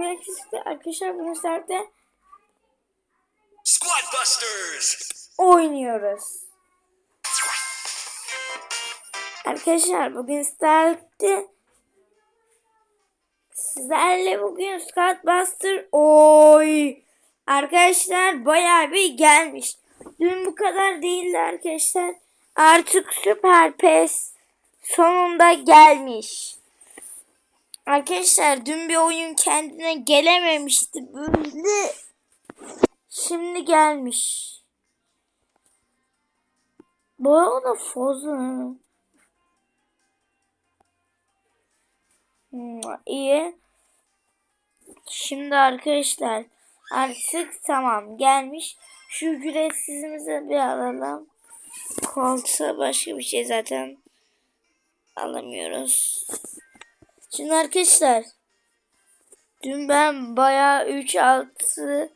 Bugün işte arkadaşlar bugün saatte Squad Busters! oynuyoruz. Arkadaşlar bugün saatte sizlerle bugün Scoutbuster oy arkadaşlar bayağı bir gelmiş. Dün bu kadar değildi arkadaşlar. Artık Süper Pes sonunda gelmiş. Arkadaşlar dün bir oyun kendine gelememişti böyle. Şimdi gelmiş. Bu arada fazla. Hmm, iyi. Şimdi arkadaşlar artık tamam gelmiş. Şu güreşsizimize bir alalım. Koltuğa başka bir şey zaten alamıyoruz. Şimdi arkadaşlar dün ben bayağı 3 6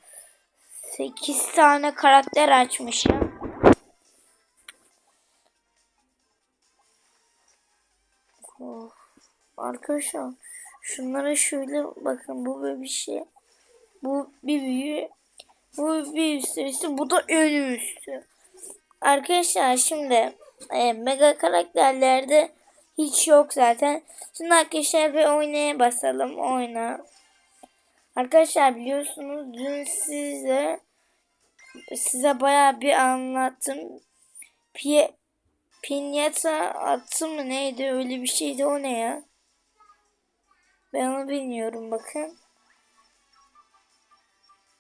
8 tane karakter açmışım. Of. Arkadaşlar şunlara şöyle bakın bu böyle bir şey. Bu bir büyüğü. Bu bir üstü üstü. Bu da en üstü. Arkadaşlar şimdi e, mega karakterlerde hiç yok zaten. Şimdi arkadaşlar bir oynaya basalım. Oyna. Arkadaşlar biliyorsunuz dün size size baya bir anlattım. Pie, pinyata attı mı neydi öyle bir şeydi o ne ya? Ben onu bilmiyorum bakın.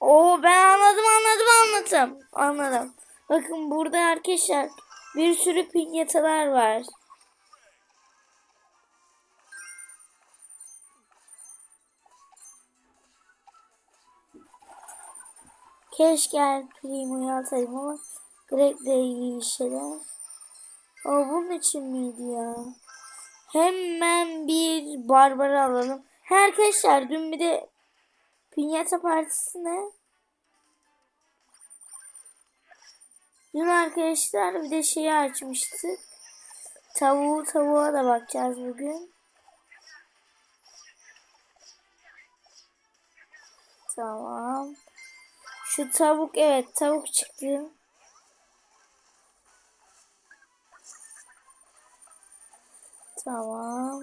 Oo ben anladım anladım anladım. Anladım. Bakın burada arkadaşlar bir sürü pinyatalar var. Keşke El Primo'yu alsaydım ama Greg'le ilgili şeyler. O bunun için miydi ya? Hemen bir Barbara alalım. Ha, arkadaşlar dün bir de Pinyata Partisi ne? Dün arkadaşlar bir de şeyi açmıştık. Tavuğu tavuğa da bakacağız bugün. Tamam. Şu tavuk evet tavuk çıktı. Tamam.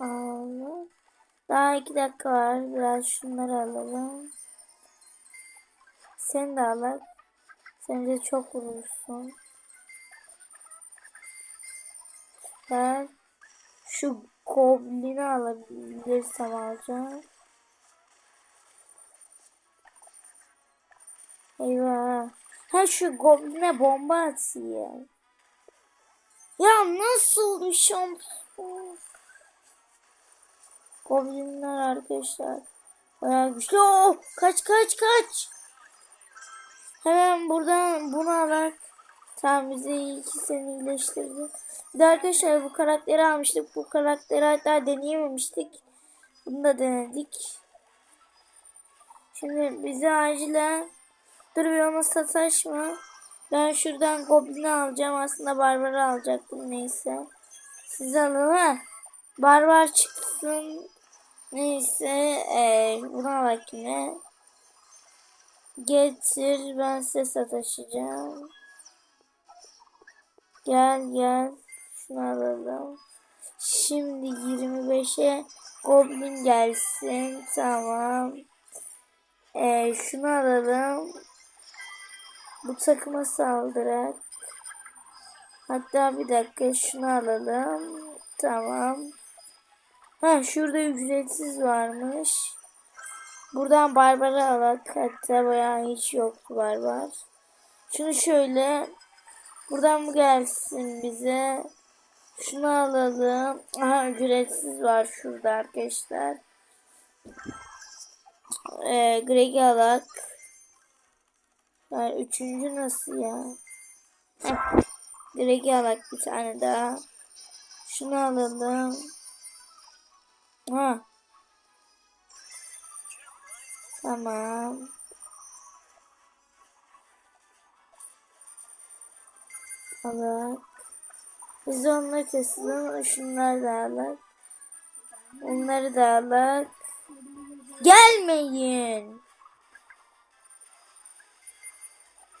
Alalım. Daha iki dakika var. Biraz şunları alalım. Sen de al. Sen de çok vurursun. Ben şu goblini alabilirsem alacağım. Eyvah. Ha şu gobline bomba atayım. Ya nasıl bir şans? Goblinler arkadaşlar. Bayağı güçlü. Oh, kaç kaç kaç. Hemen buradan bunu alarak. Ki seni iyileştirdi. Bir de arkadaşlar bu karakteri almıştık. Bu karakteri hatta deneyememiştik. Bunu da denedik. Şimdi bize acilen dur bir ona sataşma. Ben şuradan Goblin'i alacağım. Aslında Barbar'ı alacaktım neyse. Siz alın ha. Barbar çıksın. Neyse. Ee, bunu alak yine. Getir. Ben size sataşacağım. Gel gel. Şunu alalım. Şimdi 25'e Goblin gelsin. Tamam. Ee, şunu alalım. Bu takıma saldırak. Hatta bir dakika şunu alalım. Tamam. Ha şurada ücretsiz varmış. Buradan Barbar'ı alak. Hatta bayağı hiç yoktu Barbar. Şunu şöyle Buradan bu gelsin bize. Şunu alalım. Aha ücretsiz var şurada arkadaşlar. Ee, Greg'i alak. Yani üçüncü nasıl ya? Heh. Greg'i alak bir tane daha. Şunu alalım. Ha. Tamam. Alak. Biz onları keselim. Şunları da alak. Onları da alak. Gelmeyin.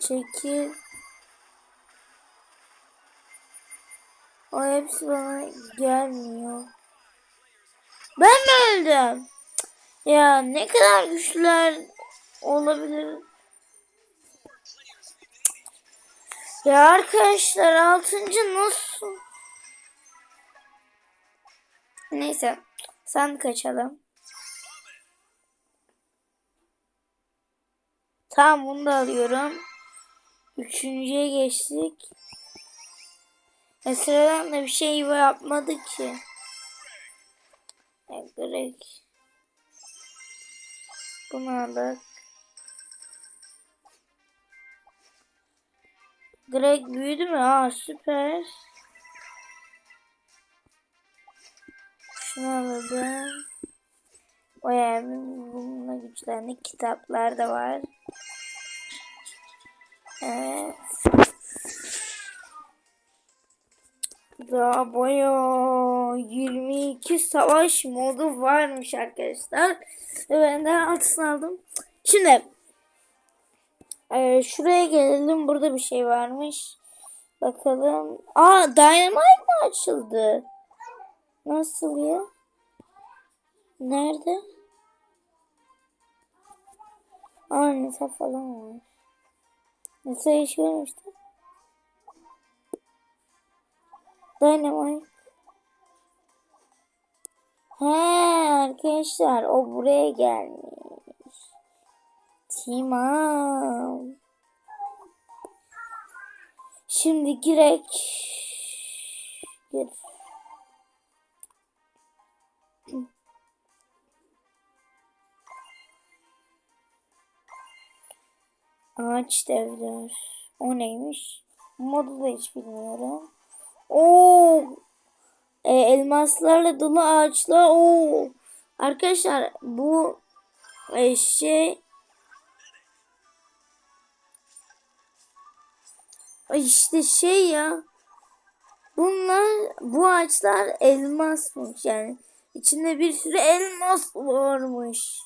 Çekil. O hepsi bana gelmiyor. Ben mi öldüm? Ya ne kadar güçlüler olabilir. Ya arkadaşlar altıncı nasıl? Neyse. Sandık açalım. Tamam bunu da alıyorum. Üçüncüye geçtik. E sıradan da bir şey yapmadı ki. E, Greg. Bunu aldık. Greg büyüdü mü? Aa süper. Şunu alalım. O yani bununla güçlendi. Kitaplar da var. Evet. Daha baya 22 savaş modu varmış arkadaşlar. Ben de altısını aldım. Şimdi e, şuraya gelelim. Burada bir şey varmış. Bakalım. Aa Dynamite mi açıldı? Nasıl ya? Nerede? Aa Nisa falan var. Nisa yaşıyorum işte. Dynamite. He arkadaşlar o buraya gelmiş. Tamam. Şimdi girek. Gir. Ağaç devler. O neymiş? Modu da hiç bilmiyorum. Oo, e, elmaslarla dolu ağaçlar. Oo. Arkadaşlar bu e, şey işte şey ya. Bunlar bu ağaçlar elmasmış yani. içinde bir sürü elmas varmış.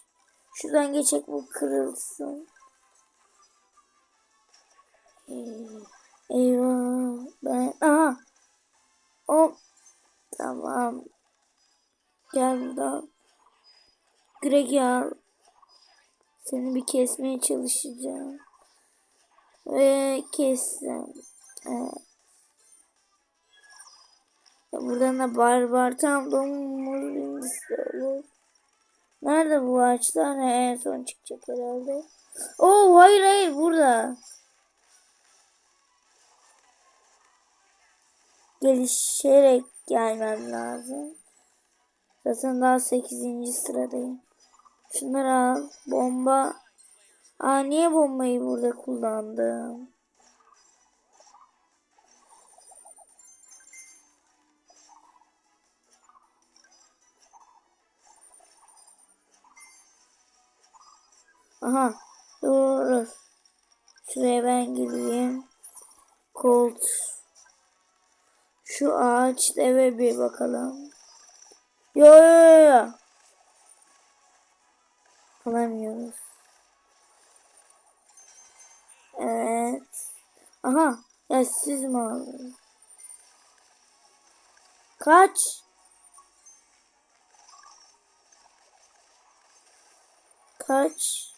Şuradan geçecek bu kırılsın. Ee, Eyvah. Ben aha. Hop. Tamam. Gel buradan. Greg'i al. Seni bir kesmeye çalışacağım. Ve kestim. Evet. Ya buradan da barbar tam domuz bindisi olur. Nerede bu ağaçlar? Ha, en son çıkacak herhalde. Oo hayır hayır burada. Gelişerek gelmem lazım. Zaten daha 8. sıradayım. Şunları al. Bomba. Aa niye bombayı burada kullandım? Aha. Dur. Şuraya ben gideyim. Colt. Şu ağaç eve bir bakalım. Yo yo yo. Alamıyoruz. Evet. Aha. Ya siz mi? Kaç? Kaç?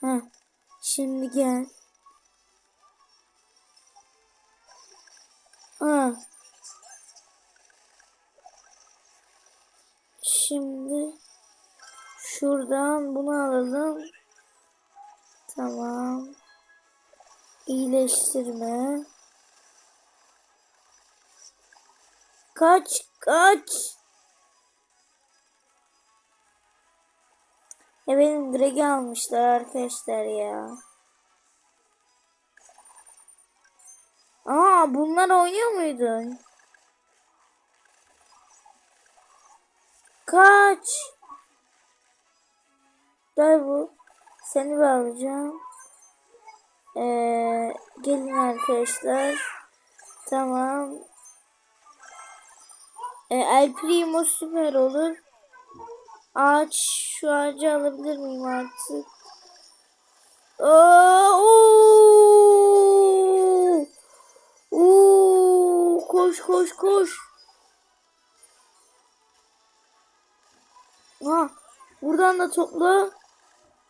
Ha. Şimdi gel. Ha. Şimdi şuradan bunu alalım. Tamam. İyileştirme. Kaç kaç. Ya benim Greg'i almışlar arkadaşlar ya. Aa bunlar oynuyor muydun? Kaç. Gel bu. Seni bir alacağım. Ee, gelin arkadaşlar. Tamam. E, El Primo süper olur. Ağaç şu ağacı alabilir miyim artık? Aa! Oo, koş koş koş. Ha, buradan da topla.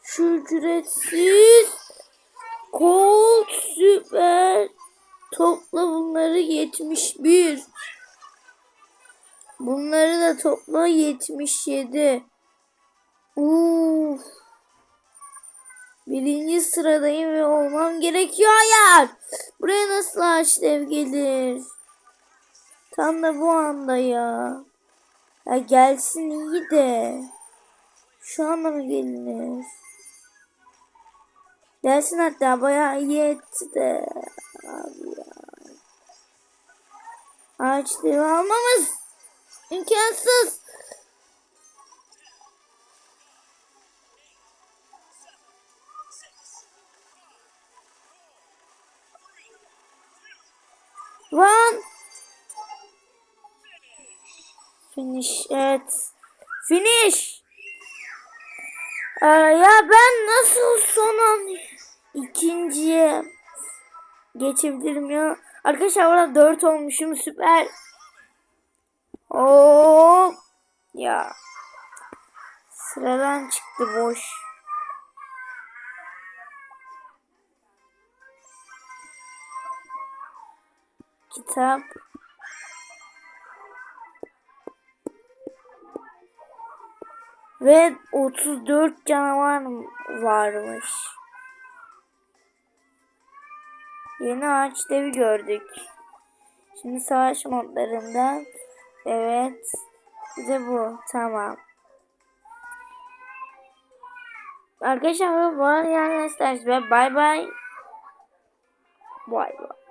Şu ücretsiz. Colt süper. Topla bunları 71. Bunları da topla 77. Uf. Birinci sıradayım ve olmam gerekiyor. Hayır. Buraya nasıl ağaç dev gelir? Tam da bu anda ya. Ya gelsin iyi de. Şu anda mı gelinir? Gelsin hatta bayağı iyi etti de. Abi ya. Ağaç devi almamız imkansız. One. Finish. Evet. Finish. Ee, ya ben nasıl son an ikinciye geçebilirim ya. Arkadaşlar orada 4 olmuşum süper. Oo. Ya. Sıradan çıktı boş. Kitap. Ve 34 canavar varmış. Yeni ağaç devi gördük. Şimdi savaş modlarından evet bir de bu tamam. Arkadaşlar bu arada yani arkadaşlar bay bay. Bay bay.